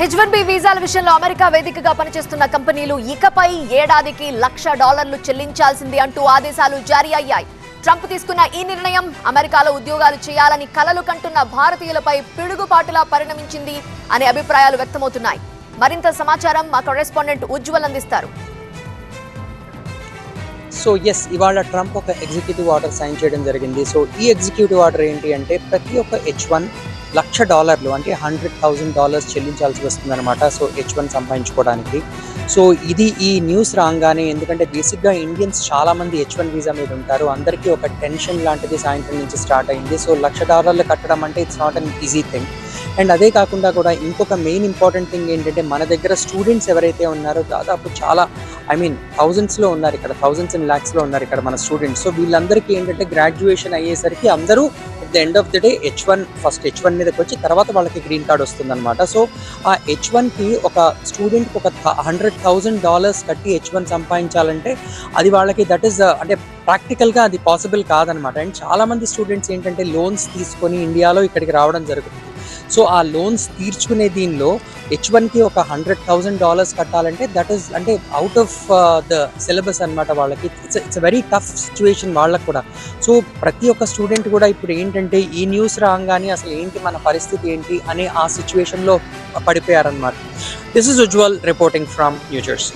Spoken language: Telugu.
హెచ్ వన్ బి వీసాల విషయంలో అమెరికా వేదికగా పనిచేస్తున్న కంపెనీలు ఇకపై ఏడాదికి లక్ష డాలర్లు చెల్లించాల్సింది అంటూ ఆదేశాలు జారీ అయ్యాయి. ట్రంప్ తీసుకున్న ఈ నిర్ణయం అమెరికాలో ఉద్యోగాలు చేయాలని కలలు కంటున్న భారతీయులపై పిడుగుపాటులా పరిణమించింది అనే అభిప్రాయాలు వ్యక్తమవుతున్నాయి. మరింత సమాచారం మా కరెస్పాండెంట్ ఉజ్వల్ అందిస్తారు. సో ఎస్ ఇవాళ ట్రంప్ ఒక ఎగ్జిక్యూటివ్ ఆర్డర్ సైన్ చేయడం జరిగింది. సో ఈ ఎగ్జిక్యూటివ్ ఆర్డర్ ఏంటి అంటే ప్రతి ఒక్క హెచ్ వన్ లక్ష డాలర్లు అంటే హండ్రెడ్ థౌజండ్ డాలర్స్ చెల్లించాల్సి వస్తుందన్నమాట సో హెచ్ వన్ సంపాదించుకోవడానికి. సో ఇది ఈ న్యూస్ రాగానే ఎందుకంటే బేసిక్గా ఇండియన్స్ చాలామంది హెచ్ వన్ వీసా మీద ఉంటారు అందరికీ ఒక టెన్షన్ లాంటిది సాయంత్రం నుంచి స్టార్ట్ అయింది. సో లక్ష డాలర్లు కట్టడం అంటే it's not an easy thing and అదే కాకుండా కూడా ఇంకొక మెయిన్ ఇంపార్టెంట్ థింగ్ ఏంటంటే మన దగ్గర స్టూడెంట్స్ ఎవరైతే ఉన్నారో దాదాపు చాలా ఐ మీన్ థౌజండ్స్లో ఉన్నారు ఇక్కడ థౌజండ్స్ అండ్ ల్యాక్స్లో ఉన్నారు ఇక్కడ మన స్టూడెంట్స్ సో వీళ్ళందరికీ ఏంటంటే గ్రాడ్యుయేషన్ అయ్యేసరికి అందరూ the end of the day H one first H one మీదకి వచ్చి తర్వాత వాళ్ళకి గ్రీన్ కార్డ్ వస్తుందన్నమాట. సో ఆ హెచ్ వన్కి ఒక స్టూడెంట్కి ఒక హండ్రెడ్ థౌజండ్ డాలర్స్ కట్టి హెచ్ వన్ సంపాదించాలంటే అది వాళ్ళకి దట్ ఈస్ uh, అంటే ప్రాక్టికల్గా అది పాసిబుల్ కాదనమాట అండ్ చాలామంది స్టూడెంట్స్ ఏంటంటే లోన్స్ తీసుకొని ఇండియాలో ఇక్కడికి రావడం జరుగుతుంది. సో ఆ లోన్స్ తీర్చుకునే దీనిలో హెచ్ వన్కి ఒక హండ్రెడ్ థౌజండ్ డాలర్స్ కట్టాలంటే దట్ ఈస్ అంటే అవుట్ ఆఫ్ ద సిలబస్ అనమాట వాళ్ళకి. It's it's very tough situation వాళ్ళకి కూడా. సో ప్రతి ఒక్క స్టూడెంట్ కూడా ఇప్పుడు ఏంటంటే ఈ న్యూస్ రాగానే అసలు ఏంటి మన పరిస్థితి ఏంటి అనే ఆ సిచ్యువేషన్లో పడిపోయారనమాట this is Ujjwal reporting from New Jersey